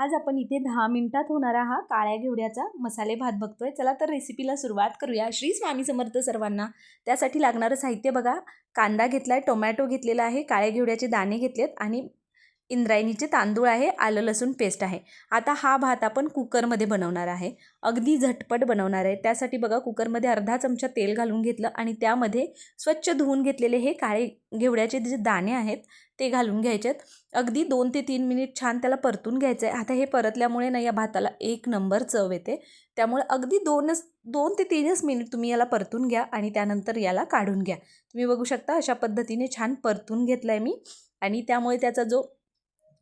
आज आपण इथे दहा मिनिटात होणारा हा काळ्या घेवड्याचा मसाले भात बघतोय. चला तर रेसिपीला सुरुवात करूया. श्री स्वामी समर्थ सर्वांना. त्यासाठी लागणारं साहित्य बघा. कांदा घेतला आहे टोमॅटो घेतलेला आहे काळ्या घेवड्याचे दाणे घेतलेत आणि इंद्रायणीचे तांदूळ आहे आलं लसूण पेस्ट आहे. आता हा भात आपण कुकरमध्ये बनवणार आहे. अगदी झटपट बनवणार आहे. त्यासाठी बघा कुकरमध्ये अर्धा चमचा तेल घालून घेतलं आणि त्यामध्ये स्वच्छ धुवून घेतलेले हे काळे घेवड्याचे जे दाणे आहेत ते घालून घ्यायचे अगदी दोन ते तीन मिनिट छान त्याला परतून घ्यायचं आहे आता हे परतल्यामुळे ना या भाताला एक नंबर चव येते. त्यामुळे अगदी दोनच दोन ते तीनच मिनिट तुम्ही याला परतून घ्या आणि त्यानंतर याला काढून घ्या. तुम्ही बघू शकता अशा पद्धतीने छान परतून घेतला आहे मी. आणि त्यामुळे त्याचा जो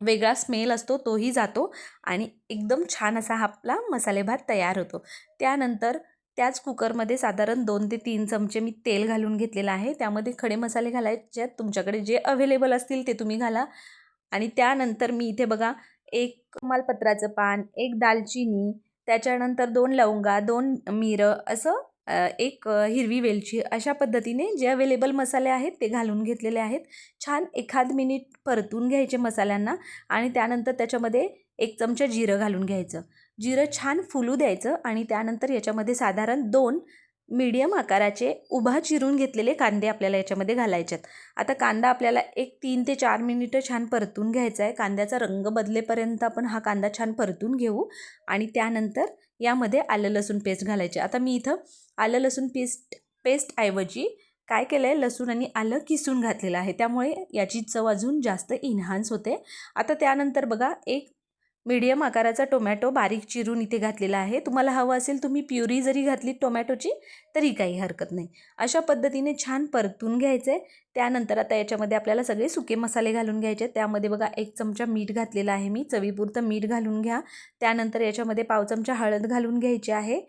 वेगळा स्मेल असतो तोही जातो आणि एकदम छान असा हा आपला मसाले भात तयार होतो. त्यानंतर त्याच कुकरमध्ये साधारण दोन ते तीन चमचे मी तेल घालून घेतलेलं आहे. त्यामध्ये खडे मसाले घालायचे आहेत तुमच्याकडे जे अवेलेबल असतील ते तुम्ही घाला. आणि त्यानंतर मी इथे बघा एक कमालपत्राचं पान एक दालचिनी त्याच्यानंतर दोन लवंगा दोन मिरं असं एक हिरवी वेलची अशा पद्धतीने जे अवेलेबल मसाले आहेत ते घालून घेतलेले आहेत. छान एखाद मिनिट परतून घ्यायचे मसाल्यांना आणि त्यानंतर त्याच्यामध्ये एक चमचा जिरं घालून घ्यायचं. जिरं छान फुलू द्यायचं आणि त्यानंतर याच्यामध्ये साधारण दोन मीडियम आकाराचे उभा चिरून घेतलेले कांदे आपल्याला याच्यामध्ये घालायचे आहेत. आता कांदा आपल्याला एक तीन ते चार मिनिटं छान परतून घ्यायचा आहे. कांद्याचा रंग बदलेपर्यंत आपण हा कांदा छान परतून घेऊ आणि त्यानंतर यामध्ये आलं लसूण पेस्ट घालायचे. आता मी इथं आलं लसूण पेस्ट पेस्टऐवजी काय केलं आहे लसूण आणि आलं किसून घातलेलं आहे. त्यामुळे याची चव अजून जास्त इन्हान्स होते. आता त्यानंतर बघा एक मीडियम आकाराचा टोमॅटो बारीक चिरून इथे घातलेला आहे. तुम्हाला हवं असेल तुम्ही प्युरी जरी घातली टोमॅटोची तरी काही हरकत नाही. अशा पद्धतीने छान परतून घ्यायचं. आहे त्यानंतर आता याच्यामध्ये आपल्याला सगळे सुके मसाले घालून घ्यायचे. त्यामध्ये बघा एक चमचा मीठ घातलेला आहे मी. चवीपुरतं मीठ घालून घ्या. त्यानंतर याच्यामध्ये पाव चमचा हळद घालून घ्यायची आहे.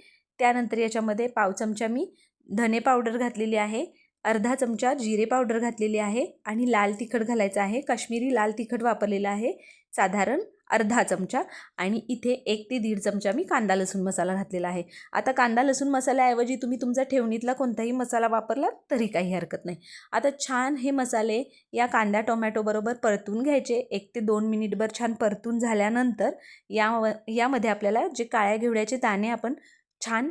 त्यानंतर याच्यामध्ये पाव चमचा मी धने पावडर घातलेली आहे अर्धा चमचा जिरे पावडर घातलेली आहे आणि लाल तिखट घालायचं आहे. काश्मीरी लाल तिखट वापरलेलं आहे साधारण अर्धा चमचा आणि इथे एक ते दीड चमचा मी कांदा लसूण मसाला घातलेला आहे. आता कांदा लसूण मसाल्याऐवजी तुम्ही तुमचा ठेवणीतला कोणताही मसाला वापरला तरी काही हरकत नाही. आता छान हे मसाले या कांदा टोमॅटोबरोबर परतून घ्यायचे एक ते दोन मिनिटभर छान परतून झाल्यानंतर या यामध्ये आपल्याला जे काळ्या घेवड्याचे दाणे आपण छान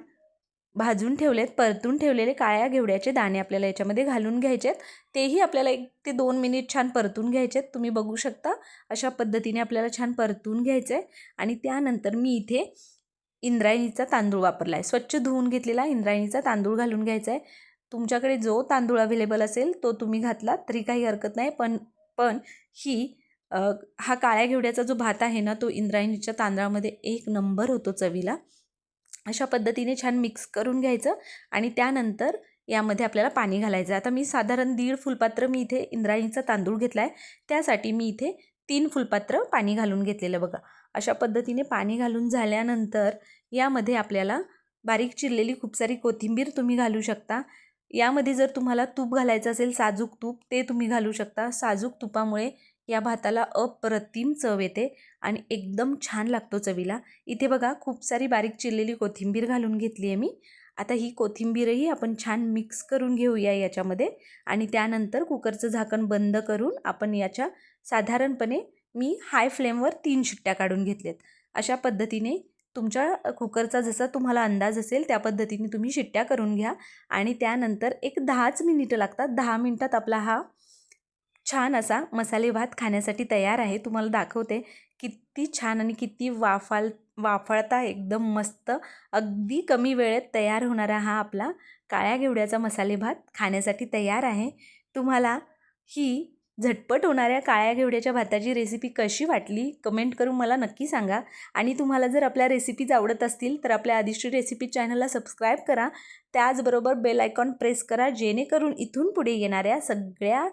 भाजून ठेवलेत परतून ठेवलेले काळ्या घेवड्याचे दाणे आपल्याला याच्यामध्ये घालून घ्यायचे आहेत तेही आपल्याला एक ते दोन मिनिट छान परतून घ्यायचे आहेत तुम्ही बघू शकता अशा पद्धतीने आपल्याला छान परतून घ्यायचं आहे आणि त्यानंतर मी इथे इंद्रायणीचा तांदूळ वापरला आहे स्वच्छ धुवून घेतलेला इंद्रायणीचा तांदूळ घालून घ्यायचा आहे तुमच्याकडे जो तांदूळ अवेलेबल असेल तो तुम्ही घातला तरी काही हरकत नाही. पण पण ही हा काळ्या घेवड्याचा जो भात आहे ना तो इंद्रायणीच्या तांदळामध्ये एक नंबर होतो चवीला. अशा पद्धतीने छान मिक्स करून घ्यायचं आणि त्यानंतर यामध्ये आपल्याला पाणी घालायचं. आता मी साधारण दीड फुलपात्र मी इथे इंद्रायणीचा तांदूळ घेतला आहे त्यासाठी मी इथे तीन फुलपात्र पाणी घालून घेतलेलं बघा. अशा पद्धतीने पाणी घालून झाल्यानंतर यामध्ये आपल्याला बारीक चिरलेली खूप सारी कोथिंबीर तुम्ही घालू शकता. यामध्ये जर तुम्हाला तूप घालायचं असेल साजूक तूप ते तुम्ही घालू शकता. साजूक तुपामुळे या भाताला अप्रतिम चव येते आणि एकदम छान लागतो चवीला. इथे बघा खूप सारी बारीक चिरलेली कोथिंबीर घालून घेतली आहे मी. आता ही कोथिंबीरही आपण छान मिक्स करून घेऊया याच्यामध्ये आणि त्यानंतर कुकरचं झाकण बंद करून आपण याच्या साधारणपणे मी हाय फ्लेमवर तीन शिट्ट्या काढून घेतल्यात. अशा पद्धतीने तुमच्या कुकरचा जसा तुम्हाला अंदाज असेल त्या पद्धतीने तुम्ही शिट्ट्या करून घ्या आणि त्यानंतर एक दहाच मिनिटं लागतात. दहा मिनटात आपला हा छान असा मसाले भात खाण्यासाठी तयार आहे. तुम्हाला दाखवते किती छान आणि किती वाफाल वाफळता एकदम मस्त अगदी कमी वेळेत तयार होणारा हा आपला काळ्या घेवड्याचा मसाले भात खाण्यासाठी तयार आहे. तुम्हाला ही झटपट होणाऱ्या काळ्या घेवड्याच्या भाताची रेसिपी कशी वाटली? कमेंट करून मला नक्की सांगा. आणि तुम्हाला जर आपल्या रेसिपीज आवडत असतील तर आपल्या आदिष्टी रेसिपी चॅनलला सबस्क्राईब करा. त्याचबरोबर बेल आयकॉन प्रेस करा जेणेकरून इथून पुढे येणाऱ्या सगळ्या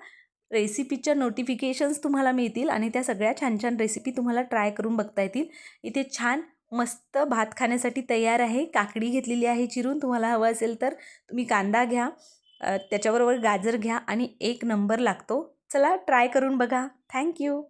रेसिपीच्या नोटिफिकेशन्स तुम्हाला मिळतील आणि त्या सगळ्या छान छान रेसिपी तुम्हाला ट्राय करून बघता येतील. इथे छान मस्त भात खाण्यासाठी तयार आहे. काकडी घेतलेली आहे चिरून. तुम्हाला हवं असेल तर तुम्ही कांदा घ्या त्याच्याबरोबर गाजर घ्या आणि एक नंबर लागतो. चला ट्राय करून बघा. थँक्यू